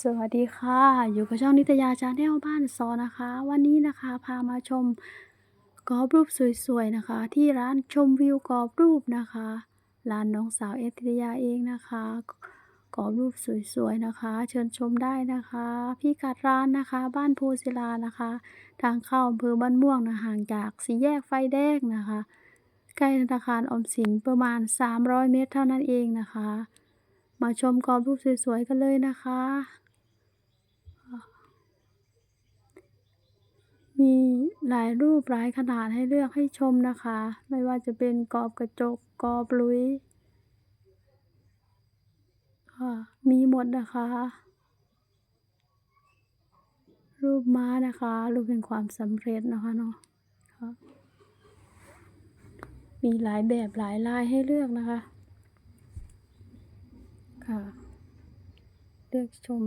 สวัสดีค่ะ อยู่กับช่องนิตยาชาแนลบ้านซอนะคะ วันนี้นะคะพามาชมกรอบรูปสวยๆนะคะ ที่ร้านชมวิวกรอบรูปนะคะ ร้านน้องสาวเอติยาเองนะคะกรอบรูปสวยๆนะคะ เชิญชมได้นะคะพี่กัดร้านนะคะ บ้านโพศิลานะคะ ทางเข้าอำเภอบ้านม่วงนะห่างจากสี่แยกไฟแดงนะคะใกล้ธนาคารออมสินประมาณ 300 เมตรเท่านั้นเองนะคะ มาชมกรอบรูปสวยๆกันเลยนะคะ มีหลายรูปหลายขนาดให้เลือกให้ชมนะคะ ไม่ว่าจะเป็นกรอบกระจกกรอบลุยค่ะมีหมดนะคะ รูปม้านะคะ รูปแห่งความสำเร็จนะคะเนาะค่ะมีหลายแบบหลายลายให้เลือกนะคะ ค่ะ เลือกชม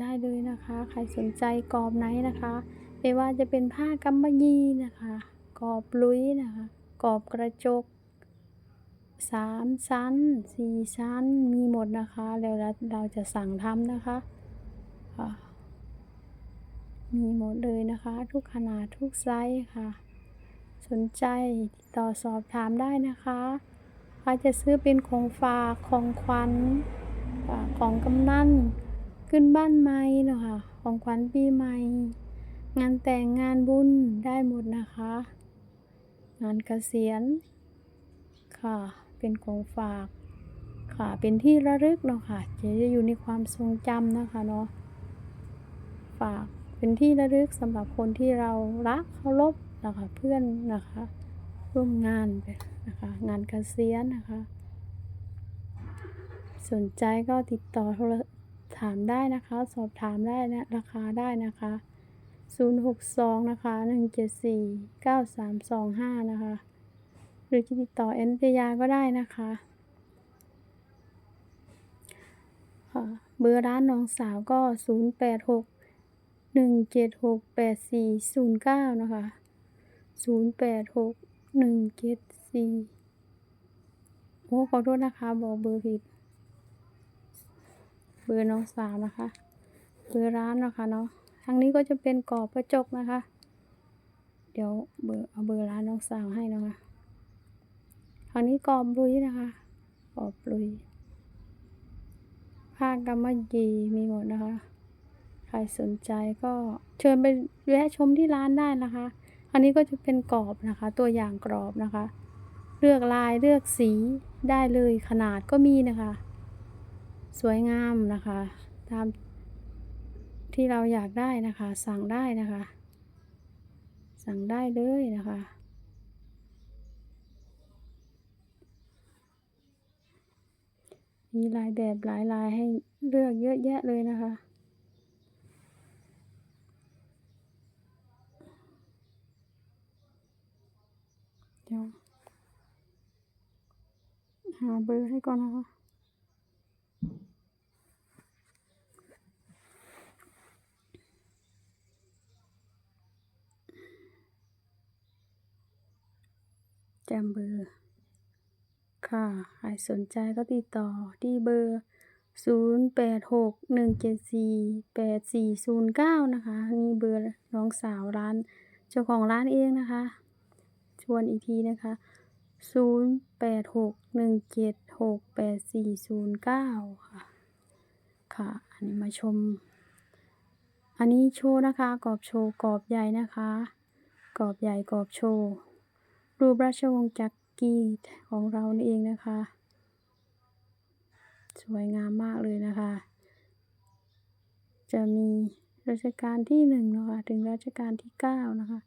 ได้เลยนะคะ ใครสนใจกรอบไหนนะคะ ไม่ว่าจะเป็นผ้ากำมะหยี่นะคะ กรอบลุยนะคะ กรอบกระจกสามชั้นสี่ชั้นมีหมดนะคะ แล้วเราจะสั่งทำนะคะ มีหมดเลยนะคะ ทุกขนาดทุกไซส์ค่ะ สนใจติดต่อสอบถามได้นะคะใครจะซื้อเป็นของฝากของขวัญของกำนันขึ้นบ้านใหม่เนาะค่ะของขวัญปีใหม่ งานแต่งงานบุญได้หมดนะคะ งานเกษียณค่ะ เป็นของฝากค่ะ เป็นที่ระลึกเนาะค่ะจะอยู่ในความทรงจำนะคะเนาะฝากเป็นที่ระลึกสำหรับคนที่เรารักเคารพนะคะเพื่อนนะคะร่วมงานนะคะงานเกษียณนะคะ สนใจก็ติดต่อโทรถามได้นะคะ สอบถามได้นะราคาได้นะคะ 062 นะคะ 174 9325 นะคะ หรือจะติดต่อเอ็นตยาก็ได้นะคะะเบอร์ร้านน้องสาวก็ 086 176 8409 นะคะ 086 174 โอ้ ขอโทษนะคะ บอกเบอร์ผิด เบอร์น้องสาวนะคะ เบอร์ร้านนะคะเนาะางนี้ก็จะเป็นกรอบกระจกนะคะ เดี๋ยวเบอร์เอาเบอร์ร้านน้องสาวให้นะคะทางนี้กรอบลุยนะคะกรอบลุยผ้ากำมะหยี่มีหมดนะคะ ใครสนใจก็เชิญไปแวะชมที่ร้านได้นะคะ อันนี้ก็จะเป็นกรอบนะคะ ตัวอย่างกรอบนะคะ เลือกลายเลือกสีได้เลยขนาดก็มีนะคะ สวยงามนะคะ ตาม ที่เราอยากได้นะคะ สั่งได้นะคะ สั่งได้เลยนะคะ มีหลายแบบหลายลายให้เลือกเยอะแยะเลยนะคะเดี๋ยวหาเบอร์ให้ก่อนนะคะ จำเบอร์ ค่ะ ใครสนใจก็ติดต่อที่เบอร์ 0861748409 นะคะ นี่เบอร์น้องสาวร้าน เจ้าของร้านเองนะคะ ชวนอีกทีนะคะ 0861768409 ค่ะ ค่ะ อันนี้มาชม อันนี้โชว์นะคะ กรอบโชว์ กรอบใหญ่นะคะ กรอบใหญ่ กรอบโชว์ รูปราชวงศ์จักรีของเรานี่เองนะคะ สวยงามมากเลยนะคะ จะมีรัชกาลที่หนึ่งนะคะถึงรัชกาลที่เก้านะคะ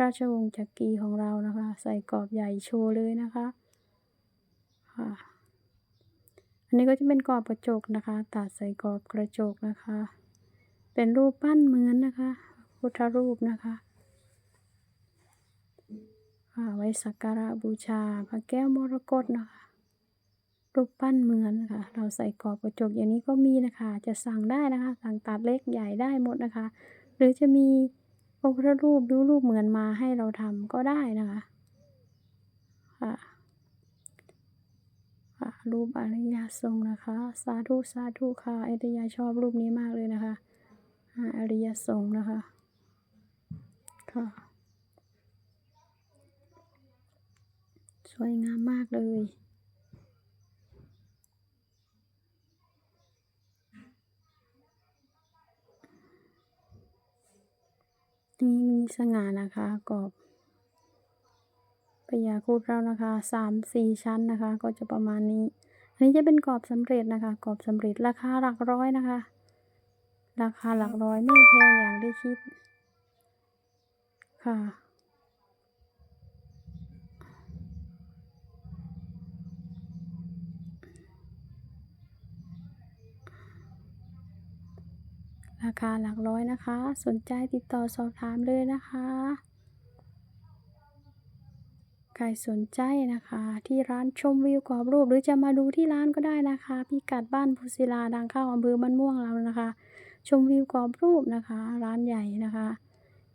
ราชวงศ์จักรีของเรานะคะ ใส่กรอบใหญ่โชว์เลยนะคะค่ะอันนี้ก็จะเป็นกรอบกระจกนะคะ ตัดใส่กรอบกระจกนะคะ เป็นรูปปั้นเหมือนนะคะ พุทธรูปนะคะ ไว้สักการะบูชาพระแก้วมรกตนะคะ รูปปั้นเหมือนค่ะ เราใส่กรอบกระจกอย่างนี้ก็มีนะคะ จะสั่งได้นะคะ สั่งตัดเล็กใหญ่ได้หมดนะคะ หรือจะมีพระพุทธรูปหรือรูปเหมือนมาให้เราทำก็ได้นะคะค่ะค่ะรูปอริยสงฆ์นะคะ สาธุสาธุค่ะเอตยาชอบรูปนี้มากเลยนะคะอ่าอริยสงฆ์นะคะค่ะ วยงามมากเลย นี่มีสง่านะคะกรอบพญาครุดเรานะคะสามสี่ชั้นนะคะ ก็จะประมาณนี้ อันนี้จะเป็นกรอบสำเร็จนะคะ กรอบสำเร็จราคาหลักร้อยนะคะ ราคาหลักร้อยไม่แพงอย่างที่คิดค่ะ ราคาหลักร้อยนะคะ สนใจติดต่อสอบถามเลยนะคะ ใครสนใจนะคะ ที่ร้านชมวิวกรอบรูป หรือจะมาดูที่ร้านก็ได้นะคะ พิกัดบ้านภูศิลาดังเข้าอำเภอบ้านม่วงเรานะคะ ชมวิวกรอบรูปนะคะ ร้านใหญ่นะคะ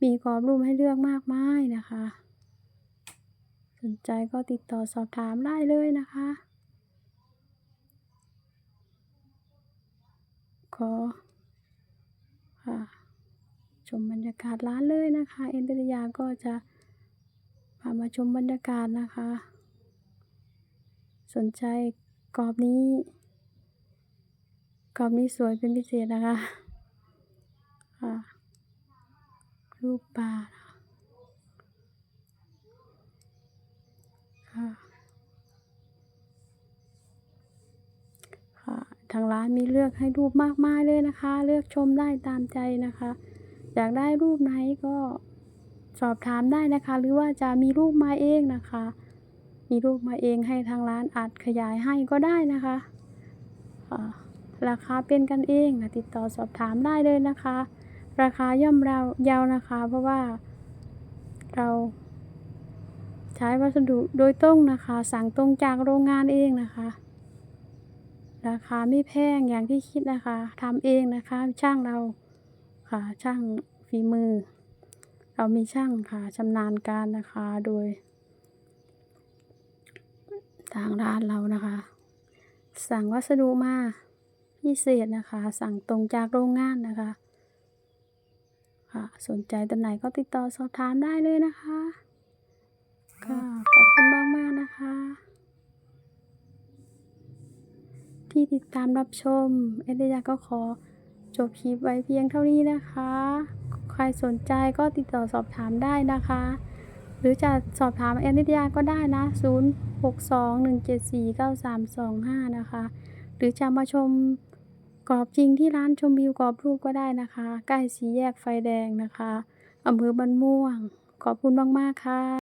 มีกรอบรูปให้เลือกมากมายนะคะ สนใจก็ติดต่อสอบถามได้เลยนะคะขอ ค่ะ ชมบรรยากาศร้านเลยนะคะ เอ็นตริยาก็จะพามาชมบรรยากาศนะคะ สนใจกรอบนี้ กรอบนี้สวยเป็นพิเศษนะคะ ค่ะ รูปปลานะคะค่ะ ค่ะ ทางร้านมีเลือกให้รูปมากมายเลยนะคะ เลือกชมได้ตามใจนะคะ อยากได้รูปไหนก็สอบถามได้นะคะ หรือว่าจะมีรูปมาเองนะคะ มีรูปมาเองให้ทางร้านอัดขยายให้ก็ได้นะคะราคาเป็นกันเองนะติดต่อสอบถามได้เลยนะคะ ราคาย่อมเรายาวนะคะ เพราะว่าเราใช้วัสดุโดยตรงนะคะ สั่งตรงจากโรงงานเองนะคะ ราคาไม่แพงอย่างที่คิดนะคะทำเองนะคะช่างเราค่ะช่างฝีมือ เรามีช่างค่ะชำนาญการนะคะโดย ทางร้านเรานะคะ สั่งวัสดุมาพิเศษนะคะ สั่งตรงจากโรงงานนะคะ ค่ะสนใจตัวไหนก็ติดต่อสอบถามได้เลยนะคะค่ะ ที่ติดตามรับชม เอเดยาก็ขอจบคลิปไว้เพียงเท่านี้นะคะ ใครสนใจก็ติดต่อสอบถามได้นะคะ หรือจะสอบถามเอเดยาก็ได้นะ 0621749325 นะคะ หรือจะมาชมกรอบจริงที่ร้านชมวิวกรอบรูปก็ได้นะคะ ใกล้สีแยกไฟแดงนะคะอำเภอบ้านม่วง ขอบคุณมาก ๆ ค่ะ